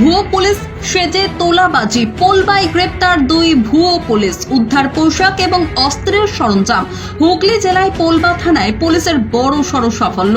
ভুয়ো পুলিশ সেজে তোলাবাজি, পোলবাই গ্রেপ্তার দুই ভুয়ো পুলিশ, উদ্ধার পোশাক এবং অস্ত্রের সরঞ্জাম। হুগলি জেলায় পোলবা থানায় পুলিশের বড় সড় সাফল্য।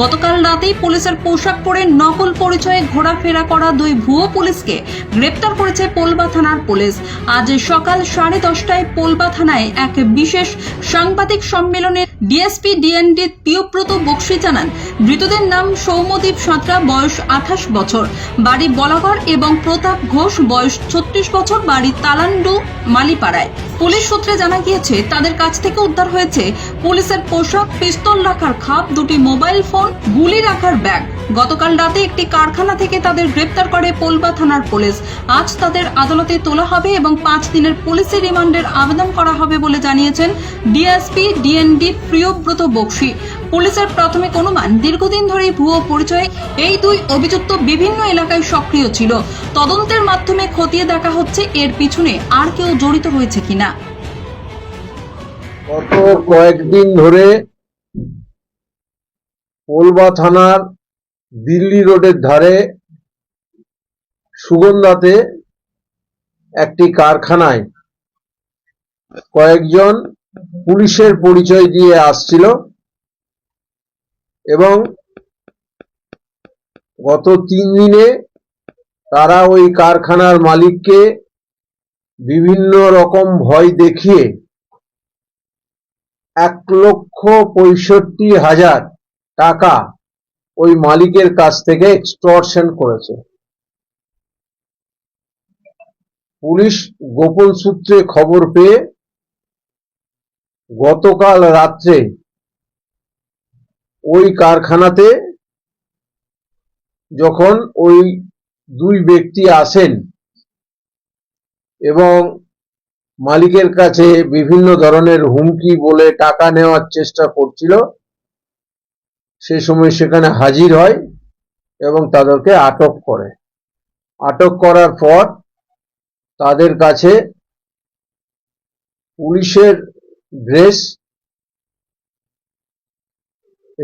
গতকাল রাতেই পুলিশের পোশাক পরে নকল পরিচয়ে ঘোরাফেরা করা দুই ভুয়ো পুলিশকে গ্রেপ্তার করেছে পোলবা থানার পুলিশ। আজ সকাল সাড়ে দশটায় পোলবা থানায় এক বিশেষ সাংবাদিক সম্মেলনে ডিএসপি ডিএনডি প্রিয়ব্রত বক্সি জানান, মৃতদের নাম সৌমদীপ সাঁতরা, বয়স আঠাশ বছর। বাড়ি বলাগড় এবং প্রতাপ ঘোষ, বয়স ছত্রিশ বছর। বাড়ি তালান্ডু, মালিপাড়ায়। পুলিশ সূত্রে জানা গিয়েছে, তাদের কাছ থেকে উদ্ধার হয়েছে পুলিশের পোশাক, পিস্তল রাখার খাপ, দুটি মোবাইল ফোন, গুলি রাখার ব্যাগ। গতকাল রাতে একটি কারখানা থেকে তাদের গ্রেপ্তার করে পোলবা থানার পুলিশ। আজ তাদের আদালতে তোলা হবে এবং পাঁচ দিনের পুলিশি রিমান্ডের আবেদন করা হবে বলে জানিয়েছেন ডিএসপি, ডিএনডি, প্রিয়ব্রত বক্সি। পুলিশের প্রাথমিক অনুমান, দীর্ঘদিন ধরে ভুয়ো পরিচয়ে এই দুই অভিযুক্ত বিভিন্ন এলাকায় সক্রিয় ছিল। তদন্তের মাধ্যমে খতিয়ে দেখা হচ্ছে এর পিছনে আর কেউ জড়িত রয়েছে কিনা। গত কয়েকদিন ধরে পোলবা থানার দিল্লি রোডের ধারে সুগন্ধাতে একটি কারখানায় কয়েকজন পুলিশের পরিচয় দিয়ে আসছিল। এবং গত তিন দিনে তারা ওই কারখানার মালিককে বিভিন্ন রকম ভয় দেখিয়ে এক লক্ষ পঁয়ষট্টি হাজার টাকা ওই মালিকের কাছ থেকে এক্সটর্শন করেছে। পুলিশ গোপন সূত্রে খবর পেয়ে গতকাল রাত্রে ওই কারখানাতে যখন ওই দুই ব্যক্তি আসেন এবং মালিকের কাছে বিভিন্ন ধরনের হুমকি বলে টাকা নেওয়ার চেষ্টা করছিল, সে সময় সেখানে হাজির হয় এবং তাদেরকে আটক করে। আটক করার পর তাদের কাছে পুলিশের ড্রেস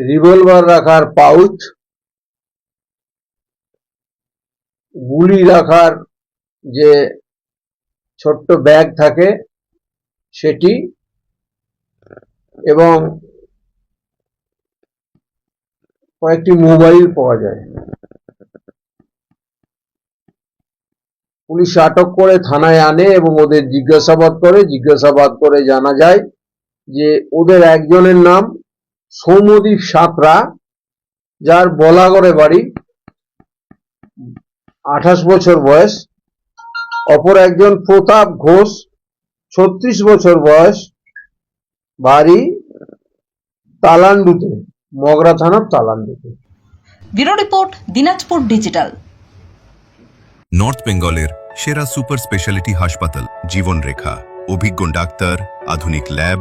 রিভলভার রাখার পাউচ, গুলি রাখার যে ছোট্ট ব্যাগ থাকে সেটি এবং কয়েকটি মোবাইল পাওয়া যায়। পুলিশ আটক করে, থানায় আনে এবং ওদের জিজ্ঞাসাবাদ করে। জিজ্ঞাসাবাদ করে জানা যায় যে ওদের একজনের নাম সৌমদীপ সাঁতরা যার বলাগড়ে বাড়ি আঠাশ বছর বয়স অপর একজন প্রতাপ ঘোষ ছত্রিশ বছর বয়স বাড়ি তালান্ডুতে মগরা থানার তালান্ডুতে। Bureau report Dinajpur digital. North বেঙ্গলের সেরা সুপার স্পেশালিটি হাসপাতাল জীবনরেখা। অভিজ্ঞ ডাক্তার আধুনিক lab